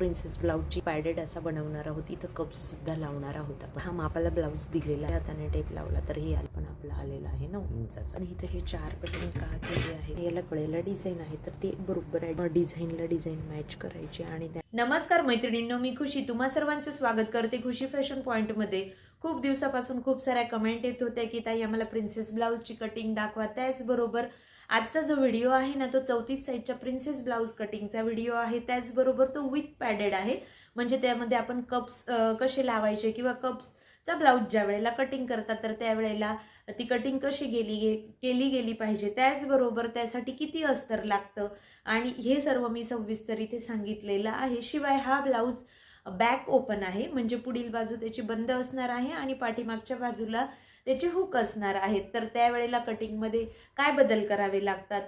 Princess ब्लाऊजची padded असा बनवणार आहोत इथं कप्स सुद्धा लावणार आहोत आपण हा मापाला ब्लाऊज दिलेला आहे. हाताने टेप लावला तर हे पण आपला आलेला आहे नऊ इंचाचा. आणि इथं हे चार कटिंग का केले आहे याला गळ्याला डिझाईन आहे तर ते बरोबर आहे. डिझाईनला डिझाईन मॅच करायची आणि नमस्कार मैत्रिणींनो मी खुशी. तुम्हा सर्वांचं स्वागत करते खुशी फॅशन पॉइंटमध्ये. खूप दिवसापासून खूप साऱ्या कमेंट येत होत्या की ताई आम्हाला प्रिन्सेस ब्लाऊजची कटिंग दाखवा. त्याचबरोबर आजचा जो व्हिडिओ आहे ना तो चौतीस साईजच्या प्रिन्सेस ब्लाऊज कटिंगचा व्हिडिओ आहे. त्याचबरोबर तो विथ पॅडेड आहे. म्हणजे त्यामध्ये आपण कप्स कसे लावायचे किंवा कप्सचा ब्लाऊज ज्या वेळेला कटिंग करतात तर त्यावेळेला ती कटिंग कशी गेली गे- केली गेली पाहिजे. त्याचबरोबर त्यासाठी किती अस्तर लागतं? आणि हे सर्व मी सविस्तर इथे सांगितलेलं आहे. शिवाय हा ब्लाऊज बॅक ओपन आहे. म्हणजे पुढील बाजू त्याची बंद असणार आहे आणि पाठीमागच्या बाजूला त्याचे हुक असणार आहेत. तर त्यावेळेला कटिंगमध्ये काय बदल करावे लागतात?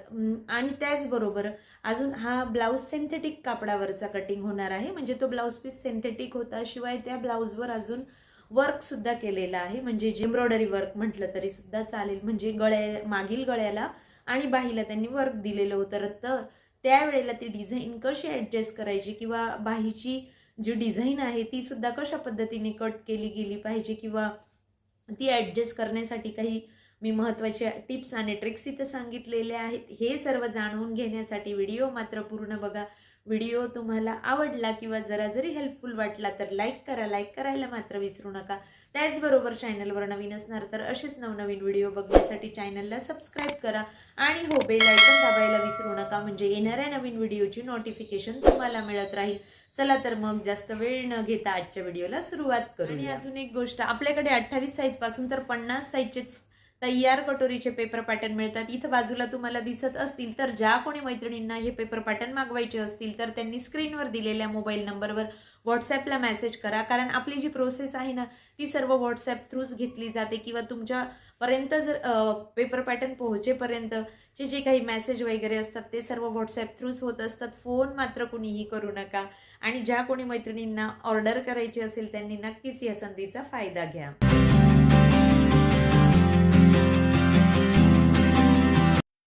आणि त्याचबरोबर अजून हा ब्लाऊज सिंथेटिक कापडावरचा कटिंग होणार आहे. म्हणजे तो ब्लाऊज पीस सिंथेटिक होता शिवाय त्या ब्लाऊजवर अजून वर्कसुद्धा केलेला केलेलं आहे. म्हणजे एम्ब्रॉयडरी वर्क म्हटलं तरी सुद्धा चालेल. म्हणजे गळ्या मागील गळ्याला आणि बाहीला त्यांनी वर्क दिलेलं होतं. तर त्यावेळेला ती डिझाईन कशी ॲडजस्ट करायची किंवा बाहीची जी डिझाईन आहे ती सुद्धा कशा पद्धतीने कट केली गेली पाहिजे किंवा ती ॲडजस्ट करण्यासाठी काही मी महत्त्वाच्या टिप्स आणि ट्रिक्स इथं सांगितलेल्या आहेत. हे सर्व जाणून घेण्यासाठी व्हिडिओ मात्र पूर्ण बघा. व्हिडिओ तुम्हाला आवडला किंवा जरा जरी हेल्पफुल वाटला तर लाईक करा. लाईक करायला मात्र विसरू नका. त्याचबरोबर चॅनलवर नवीन असणार तर असेच नवनवीन व्हिडिओ बघण्यासाठी चॅनलला सबस्क्राईब करा. आणि हो बेल आयकन दाबायला विसरू नका. म्हणजे येणाऱ्या नवीन व्हिडिओची नोटिफिकेशन तुम्हाला मिळत राहील. चला तर मग जास्त वेळ न घेता आजच्या व्हिडिओला सुरुवात करू आणि अजून एक गोष्ट आपल्याकडे अठ्ठावीस साईजपासून तर पन्नास साईजचे तयार कटोरीचे पेपर पॅटर्न मिळतात. इथं बाजूला तुम्हाला दिसत असतील तर ज्या कोणी मैत्रिणींना हे पेपर पॅटर्न मागवायचे असतील तर त्यांनी स्क्रीनवर दिलेल्या मोबाईल नंबरवर व्हॉट्सॲपला मेसेज करा. कारण आपली जी प्रोसेस आहे ना ती सर्व व्हॉट्सॲप थ्रूच घेतली जाते किंवा तुमच्यापर्यंत जर पेपर पॅटर्न पोहोचेपर्यंतचे जे काही मेसेज वगैरे असतात ते सर्व व्हॉट्सॲप थ्रूच होत असतात. फोन मात्र कुणीही करू नका. आणि ज्या कोणी मैत्रिणींना ऑर्डर करायची असेल त्यांनी नक्कीच या संधीचा फायदा घ्या.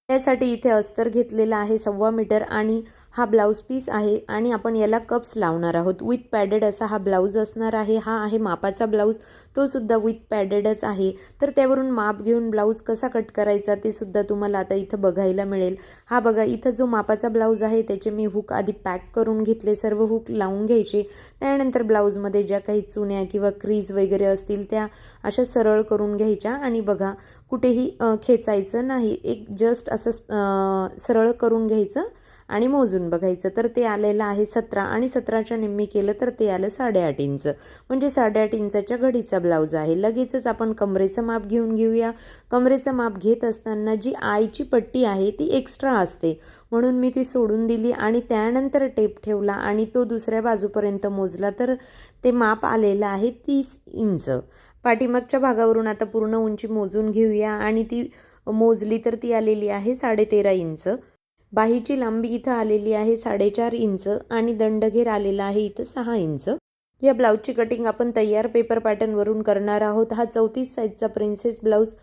त्यासाठी इथे अस्तर घेतलेला आहे सव्वा मीटर आणि हा ब्लाऊज पीस आहे आणि आपण याला कप्स लावणार आहोत. विथ पॅडेड असा हा ब्लाऊज असणार आहे. हा आहे मापाचा ब्लाऊज तो सुद्धा विथ पॅडेडच आहे. तर त्यावरून माप घेऊन ब्लाऊज कसा कट करायचा ते सुद्धा तुम्हाला आता इथं बघायला मिळेल. हा बघा इथं जो मापाचा ब्लाऊज आहे त्याचे मी हुक आधी पॅक करून घेतले. सर्व हुक लावून घ्यायचे. त्यानंतर ब्लाऊजमध्ये ज्या काही चुन्या किंवा क्रीज वगैरे असतील त्या अशा सरळ करून घ्यायच्या. आणि बघा कुठेही खेचायचं नाही. एक जस्ट असं सरळ करून घ्यायचं. आणि मोजून बघायचं. तर ते आलेलं आहे सतरा आणि सतराच्या निम्मी केलं तर ते आलं साडेआठ इंच. म्हणजे साडेआठ इंचाच्या घडीचा ब्लाऊज आहे. लगेचच आपण कमरेचं माप घेऊन घेऊया. कमरेचं माप घेत असताना जी आईची पट्टी आहे ती एक्स्ट्रा असते. म्हणून मी ती सोडून दिली आणि त्यानंतर टेप ठेवला आणि तो दुसऱ्या बाजूपर्यंत मोजला तर ते माप आलेलं आहे तीस इंच. पाठीमागच्या भागावरून आता पूर्ण उंची मोजून घेऊया आणि ती मोजली तर ती आलेली आहे साडेतेरा इंच. बाहीची लांबी इथं आलेली आहे साडेचार इंच आणि दंडघेर आलेला आहे इथं सहा इंच. या ब्लाऊजची कटिंग आपण तयार पेपर पॅटर्नवरून करणार आहोत. हा चौतीस साईजचा प्रिन्सेस ब्लाऊज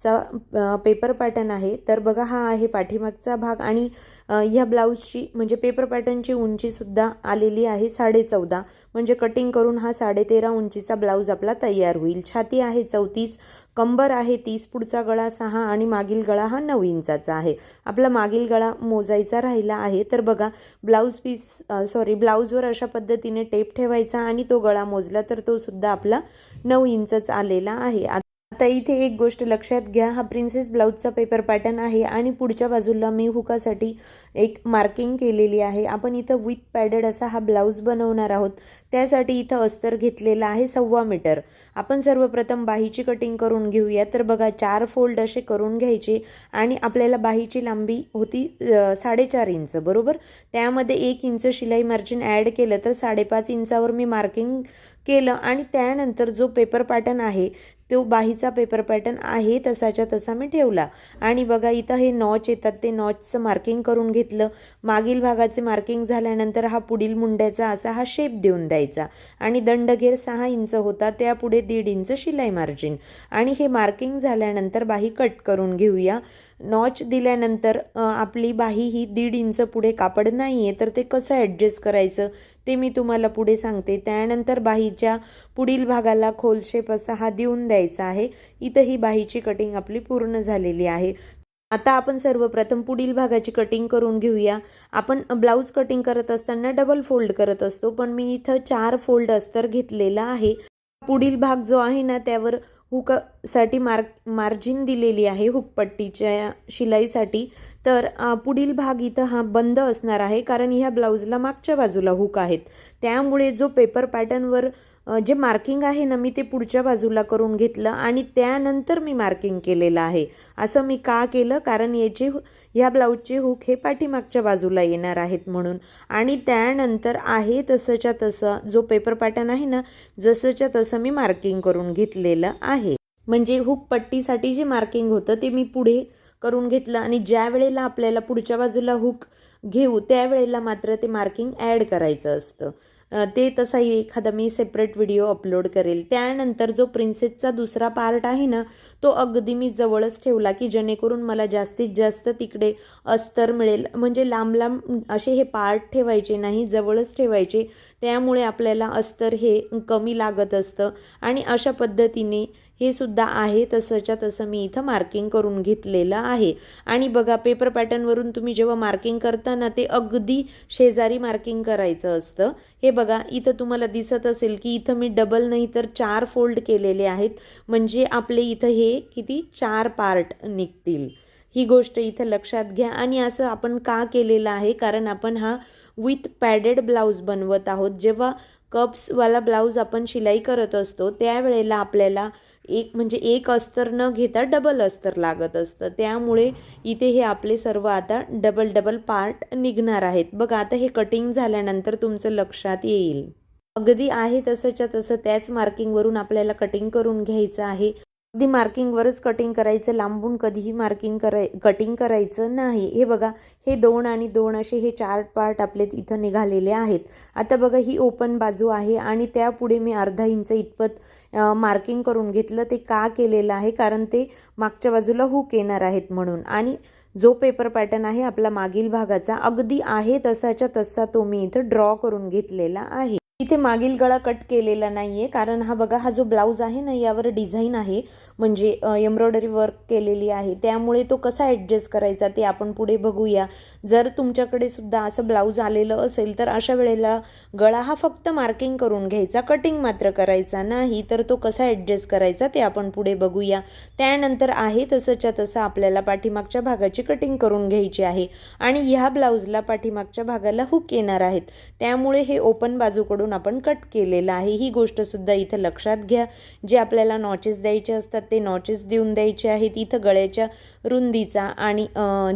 चा पेपर पॅटर्न आहे. तर बघा हा आहे पाठीमागचा भाग आणि ह्या ब्लाऊजची म्हणजे पेपर पॅटर्नची उंचीसुद्धा आलेली आहे साडे चौदा म्हणजे कटिंग करून हा साडेतेरा उंचीचा ब्लाऊज आपला तयार होईल. छाती आहे चौतीस कंबर आहे तीस पुढचा गळा सहा आणि मागील गळा हा नऊ इंचाचा आहे. आपला मागील गळा मोजायचा राहिला आहे. तर बघा ब्लाऊज पीस सॉरी ब्लाऊजवर अशा पद्धतीने टेप ठेवायचा आणि तो गळा मोजला तर तो सुद्धा आपला नऊ इंचच आलेला आहे. आता इथे एक गोष्ट लक्षात घ्या. हा प्रिन्सेस ब्लाऊजचा पेपर पॅटर्न आहे आणि पुढच्या बाजूला मी हुकासाठी एक मार्किंग केलेली आहे. आपण इथं विथ पॅडेड असा हा ब्लाऊज बनवणार आहोत. त्यासाठी इथं अस्तर घेतलेला आहे सव्वा मीटर आपण सर्वप्रथम बाहीची कटिंग करून घेऊया. तर बघा चार फोल्ड असे करून घ्यायचे आणि आपल्याला बाहीची लांबी होती साडेचार इंच बरोबर? त्यामध्ये एक इंच शिलाई मार्जिन ॲड केलं तर साडेपाच इंचावर मी मार्किंग केलं आणि त्यानंतर जो पेपर पॅटर्न आहे तो बाहीचा पेपर पॅटर्न आहे तसाच्या तसा मी ठेवला. आणि बघा इथं हे नॉच येतात ते नॉचचं मार्किंग करून घेतलं. मागील भागाचे मार्किंग झाल्यानंतर हा पुढील मुंड्याचा असा हा शेप देऊन द्यायचा. आणि दंडघेर सहा इंच होता त्यापुढे दीड इंच शिलाई मार्जिन आणि हे मार्किंग झाल्यानंतर बाही कट करून घेऊया. नॉच दिल्यानंतर आपली बाही ही दीड इंच पुढे कापड नाही आहे तर ते कसं ॲडजस्ट करायचं? ते मी तुम्हाला पुढे सांगते. त्यानंतर बाहीच्या पुढील भागाला खोल शेप असा हा देऊन द्यायचा आहे. इथं ही बाहीची कटिंग आपली पूर्ण झालेली आहे. आता आपण सर्वप्रथम पुढील भागाची कटिंग करून घेऊया. आपण ब्लाऊज कटिंग करत असताना डबल फोल्ड करत असतो पण मी इथं चार फोल्ड अस्तर घेतलेला आहे. पुढील भाग जो आहे ना त्यावर हुकसाठी मार्क मार्जिन दिलेली आहे हुकपट्टीच्या शिलाईसाठी. तर पुढील भाग इथं हा बंद असणार आहे कारण ह्या ब्लाऊजला मागच्या बाजूला हुक आहेत. त्यामुळे जो पेपर पॅटर्नवर जे मार्किंग आहे ना मी ते पुढच्या बाजूला करून घेतलं आणि त्यानंतर मी मार्किंग केलेलं आहे. असं मी का केलं? कारण याचे ह्या ब्लाऊजचे हुक हे पाठीमागच्या बाजूला येणार आहेत म्हणून. आणि त्यानंतर आहे तसंच्या तसं जो पेपर पॅटर्न आहे ना जसंच्या तसं मी मार्किंग करून घेतलेलं आहे. म्हणजे हुक पट्टीसाठी जे मार्किंग होतं ते मी पुढे करून घेतलं. आणि ज्या वेळेला आपल्याला पुढच्या बाजूला हुक घेऊ त्यावेळेला मात्र ते मार्किंग ॲड करायचं असतं. ते तसाही एखादा मी सेपरेट व्हिडिओ अपलोड करेल. त्यानंतर जो प्रिन्सेसचा दुसरा पार्ट आहे ना तो अगदी मी जवळच ठेवला की जेणेकरून मला जास्तीत जास्त तिकडे अस्तर मिळेल. म्हणजे लांब लांब असे हे पार्ट ठेवायचे नाही जवळच ठेवायचे. त्यामुळे आपल्याला अस्तर हे कमी लागत असतं. आणि अशा पद्धतीने हे सुद्धा आहे तसंच्या तसं मी इथं मार्किंग करून घेतलेलं आहे. आणि बघा पेपर पॅटर्नवरून तुम्ही जेव्हा मार्किंग करता ना ते अगदी शेजारी मार्किंग करायचं असतं. हे बघा इथं तुम्हाला दिसत असेल की इथं मी डबल नाही तर चार फोल्ड केलेले आहेत. म्हणजे आपले इथं हे किती चार पार्ट निघतील. ही गोष्ट इथं लक्षात घ्या. आणि असं आपण का केलेलं आहे? कारण आपण हा विथ पॅडेड ब्लाऊज बनवत आहोत. जेव्हा कप्सवाला ब्लाऊज आपण शिलाई करत असतो त्यावेळेला आपल्याला एक म्हणजे एक अस्तर न घेता डबल अस्तर लागत असतं. त्यामुळे इथे हे आपले सर्व आता डबल डबल पार्ट निघणार आहेत. बघा आता हे कटिंग झाल्यानंतर तुमचं लक्षात येईल. अगदी आहे तसंच्या तसं त्याच मार्किंगवरून आपल्याला कटिंग करून घ्यायचं आहे. अगदी मार्किंगवरच कटिंग करायचं लांबून कधीही मार्किंग कराय कटिंग करायचं नाही. हे बघा हे दोन आणि दोन असे हे चार पार्ट आपले इथं निघालेले आहेत. आता बघा ही ओपन बाजू आहे आणि त्यापुढे मी अर्धा इंच इतपत मार्किंग करून घेतलं. ते का केलेलं आहे? कारण ते मागच्या बाजूला हुक येणार आहेत म्हणून. आणि जो पेपर पॅटर्न आहे आपला मागील भागाचा अगदी आहे तसाच्या तसा तो मी इथं ड्रॉ करून घेतलेला आहे. इथे मागील गळा कट केलेला नाही आहे कारण हा बघा हा जो ब्लाऊज आहे ना यावर डिझाईन आहे म्हणजे एम्ब्रॉयडरी वर्क केलेली आहे. त्यामुळे तो कसा ॲडजस्ट करायचा ते आपण पुढे बघूया. जर तुमच्याकडे सुद्धा असं ब्लाऊज आलेलं असेल तर अशा वेळेला गळा हा फक्त मार्किंग करून घ्यायचा कटिंग मात्र करायचा नाही तर तो कसा ॲडजस्ट करायचा ते आपण पुढे बघूया. त्यानंतर आहे तसंच्या तसं आपल्याला पाठीमागच्या भागाची कटिंग करून घ्यायची आहे. आणि ह्या ब्लाऊजला पाठीमागच्या भागाला हुक येणार आहेत. त्यामुळे हे ओपन बाजूकडून आपण कट केलेलं आहे. ही गोष्टसुद्धा इथं लक्षात घ्या. जे आपल्याला नॉचेस द्यायचे असतात ते नॉचेस देऊन द्यायचे आहेत. इथं गळ्याच्या रुंदीचा आणि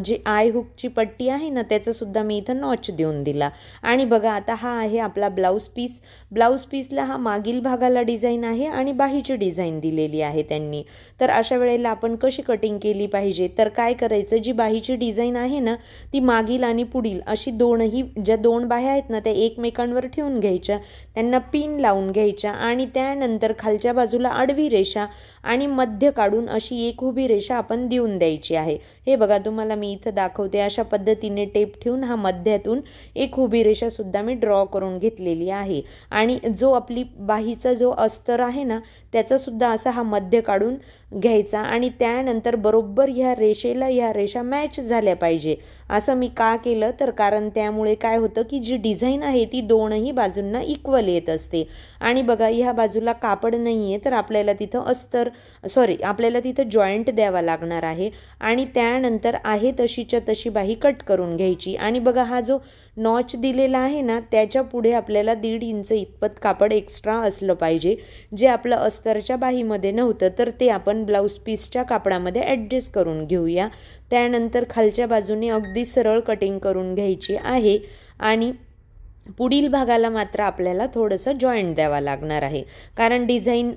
जे आय हुकची पट्टी आहे ना त्याचासुद्धा मी इथं नॉच देऊन दिला. आणि बघा आता हा आहे आपला ब्लाऊज पीस ब्लाऊज पीसला हा मागील भागाला डिझाईन आहे आणि बाहीची डिझाईन दिलेली आहे त्यांनी. तर अशा वेळेला आपण कशी कटिंग केली पाहिजे? तर काय करायचं? जी बाहीची डिझाईन आहे ना ती मागील आणि पुढील अशी दोनही ज्या दोन बाह्या आहेत ना त्या एकमेकांवर ठेवून घ्यायच्या. त्यांना पिन लावून घ्यायच्या आणि त्यानंतर खालच्या बाजूला आडवी रेषा आणि मध्य काढून अशी एक उभी रेषा आपण देऊन द्यायची आहे. हे बघा तुम्हाला मी इथं दाखवते. अशा पद्धतीने टेप ठेवून हा मध्यातून एक उभी रेषासुद्धा मी ड्रॉ करून घेतलेली आहे. आणि जो आपली बाहीचा जो अस्तर आहे ना त्याचासुद्धा असा हा मध्य काढून घ्यायचा आणि त्यानंतर बरोबर ह्या रेषेला ह्या रेषा मॅच झाल्या पाहिजे. असं मी का केलं? तर कारण त्यामुळे काय होतं की जी डिझाईन आहे ती दोनही बाजूंना इक्वल येत असते. आणि बघा ह्या बाजूला कापड नाही आहे तर आपल्याला तिथं अस्तर सॉरी आपल्याला तिथं जॉईंट द्यावा लागणार आहे. आणि त्यानंतर आहे तशीच्या तशी बाही कट करून घ्यायची. आणि बघा हा जो नॉच दिलेला आहे ना त्याच्या पुढे आपल्याला दीड इंच इतपत कापड एक्स्ट्रा असलं पाहिजे. जे आपलं अस्तरच्या बाहीमध्ये नव्हतं तर ते आपण ब्लाऊज पीसच्या कापडामध्ये ॲडजस्ट करून घेऊया. त्यानंतर खालच्या बाजूने अगदी सरळ कटिंग करून घ्यायची आहे. आणि पुढील भागाला मात्र आपल्याला थोडंसं जॉईंट द्यावा लागणार आहे. कारण डिझाईन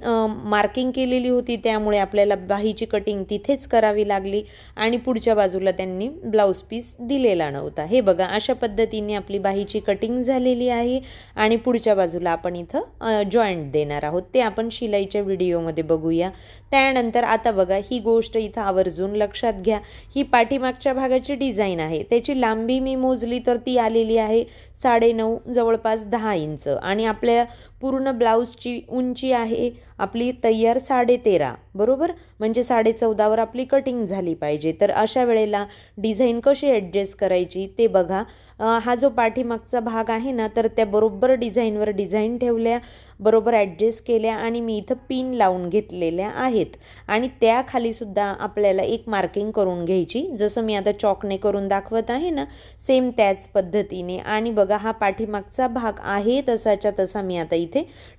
मार्किंग केलेली होती त्यामुळे आपल्याला बाहीची कटिंग तिथेच करावी लागली आणि पुढच्या बाजूला त्यांनी ब्लाऊज पीस दिलेला नव्हता. हे बघा अशा पद्धतीने आपली बाहीची कटिंग झालेली आहे आणि पुढच्या बाजूला आपण इथं जॉईंट देणार आहोत. ते आपण शिलाईच्या व्हिडिओमध्ये बघूया. त्यानंतर आता बघा ही गोष्ट इथं आवर्जून लक्षात घ्या. ही पाठीमागच्या भागाची डिझाईन आहे. त्याची लांबी मी मोजली तर ती आलेली आहे साडेनऊ जवळपास दहा इंच. आणि आपल्या पूर्ण ब्लाऊजची उंची आहे आपली तयार साडे तेरा बरोबर? म्हणजे साडे चौदावर आपली कटिंग झाली पाहिजे. तर अशा वेळेला डिझाईन कशी ॲडजस्ट करायची ते बघा. हा जो पाठीमागचा भाग आहे ना तर त्या बरोबर डिझाईनवर डिझाईन ठेवल्या बरोबर ॲडजस्ट केल्या आणि मी इथं पिन लावून घेतलेल्या आहेत. आणि त्याखालीसुद्धा आपल्याला एक मार्किंग करून घ्यायची. जसं मी आता चॉकने करून दाखवत आहे ना सेम त्याच पद्धतीने. आणि बघा हा पाठीमागचा भाग आहे तसाच्या तसा मी आता इथे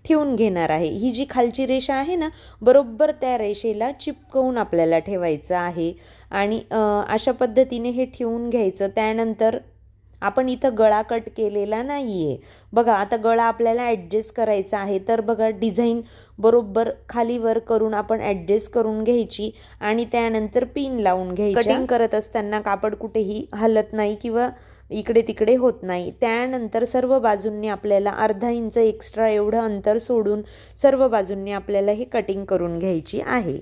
ठेवून घेणार आहे. ही जी खालची रेषा आहे ना बरोबर त्या रेषेला चिपकवून आपल्याला ठेवायचं आहे. आणि अशा पद्धतीने हे ठेवून घ्यायचं. त्यानंतर आपण इथं गळा कट केलेला नाही आहे बघा आता गळा आपल्याला ॲडजस्ट करायचा आहे. तर बघा डिझाईन बरोबर खाली वर करून आपण ॲडजस्ट करून घ्यायची आणि त्यानंतर पिन लावून घ्यायची कटिंग करत असताना कापड कुठेही हलत नाही किंवा इकडे तिकडे होत नाही. त्यानंतर सर्व बाजूंनी आपल्याला अर्धा इंच एक्स्ट्रा एवढं अंतर सोडून सर्व बाजूंनी आपल्याला हे कटिंग करून घ्यायची आहे.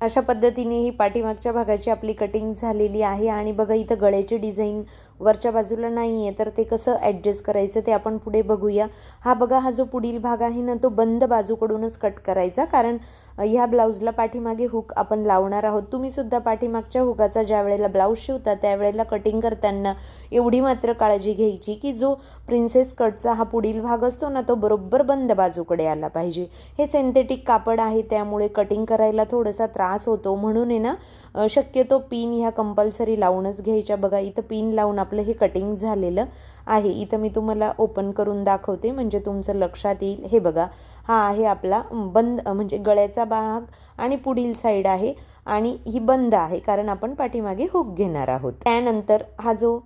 अशा पद्धतीने ही पाठीमागच्या भागाची आपली कटिंग झालेली आहे आणि बघा इथं गळ्याचे डिझाईन वरच्या बाजूला नाही आहे तर ते कसं ॲडजस्ट करायचं ते आपण पुढे बघूया. हा बघा हा जो पुढील भाग आहे ना तो बंद बाजूकडूनच कट करायचा कारण ह्या ब्लाऊजला पाठीमागे हुक आपण लावणार आहोत. तुम्ही सुद्धा पाठीमागच्या हुकाचा ज्या वेळेला ब्लाऊज शिवता त्यावेळेला कटिंग करताना एवढी मात्र काळजी घ्यायची की जो प्रिन्सेस कटचा हा पुढील भाग असतो ना तो बरोबर बंद बाजूकडे आला पाहिजे. हे सिंथेटिक कापड आहे त्यामुळे कटिंग करायला थोडासा त्रास होतो. म्हणून आहे ना शक्यतो पिन ह्या कंपल्सरी लावूनच घ्यायच्या. बघा इथं पिन लावून आपलं हे कटिंग झालेलं आहे. इथं मी तुम्हाला ओपन करून दाखवते म्हणजे तुमचं लक्षात येईल. हे बघा हा आहे आपला बंद म्हणजे गळ्याचा भाग आणि पुढील साईड आहे आणि ही बंद आहे कारण आपण पाठीमागे हुक घेणार आहोत. त्यानंतर हा जो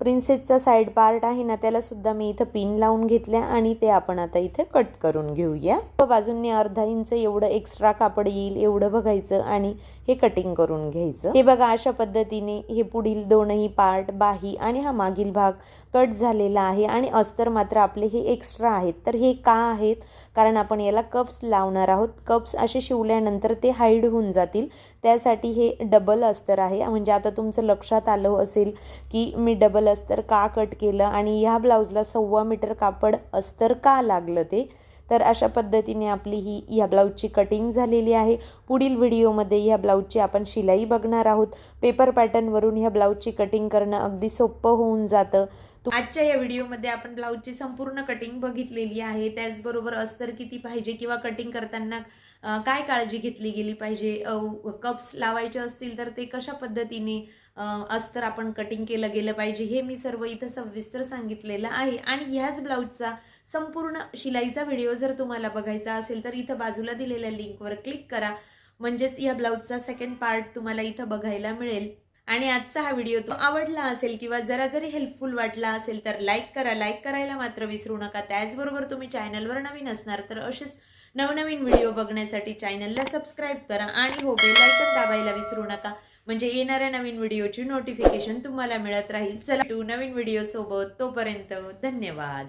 प्रिन्सेसचा साईड पार्ट आहे ना त्याला सुद्धा मी इथं पिन लावून घेतल्या आणि ते आपण आता इथे कट करून घेऊया. बाजूंनी अर्धा इंच एवढं एक्स्ट्रा कापड येईल एवढं बघायचं आणि हे कटिंग करून घ्यायचं. हे बघा अशा पद्धतीने हे पुढील दोनही पार्ट बाही आणि हा मागील भाग कट झालेला आहे आणि अस्तर मात्र आपले हे एक्स्ट्रा आहेत. तर हे का आहेत? कारण आपण याला कप्स लावणार आहोत. कप्स असे शिवल्यानंतर ते हाईड होऊन जातील. त्यासाठी हे डबल अस्तर आहे. म्हणजे आता तुमचं लक्षात आलं असेल की मी डबल अस्तर का कट केलं आणि ह्या ब्लाऊजला सव्वा मीटर कापड अस्तर का लागलं ते? तर अशा पद्धतीने आपली ही ह्या ब्लाऊजची कटिंग झालेली आहे. पुढील व्हिडिओमध्ये ह्या ब्लाऊजची आपण शिलाई बघणार आहोत. पेपर पॅटर्नवरून ह्या ब्लाऊजची कटिंग करणं अगदी सोपं होऊन जातं. आजच्या या व्हिडिओमध्ये आपण ब्लाऊजची संपूर्ण कटिंग बघितलेली आहे. त्याचबरोबर अस्तर किती पाहिजे किंवा कटिंग करताना काय काळजी घेतली गेली पाहिजे? कप्स लावायचे असतील तर ते कशा पद्धतीने अस्तर आपण कटिंग केलं गेलं पाहिजे हे मी सर्व इथं सविस्तर सांगितलेलं आहे. आणि ह्याच ब्लाऊजचा संपूर्ण शिलाईचा व्हिडिओ जर तुम्हाला बघायचा असेल तर इथं बाजूला दिलेल्या लिंकवर क्लिक करा. म्हणजेच या ब्लाऊजचा सेकंड पार्ट तुम्हाला इथं बघायला मिळेल. आणि आजचा हा व्हिडिओ तो आवडला असेल किंवा जरा जरी हेल्पफुल वाटला असेल तर लाईक करा. लाईक करायला मात्र विसरू नका. त्याचबरोबर तुम्ही चॅनलवर नवीन असणार तर असेच नवनवीन व्हिडिओ बघण्यासाठी चॅनलला सबस्क्राईब करा आणि हो बेलायकन दाबायला विसरू नका. म्हणजे येणाऱ्या नवीन व्हिडिओची नोटिफिकेशन तुम्हाला मिळत राहील. चला टू नवीन व्हिडिओ सोबत. तोपर्यंत धन्यवाद.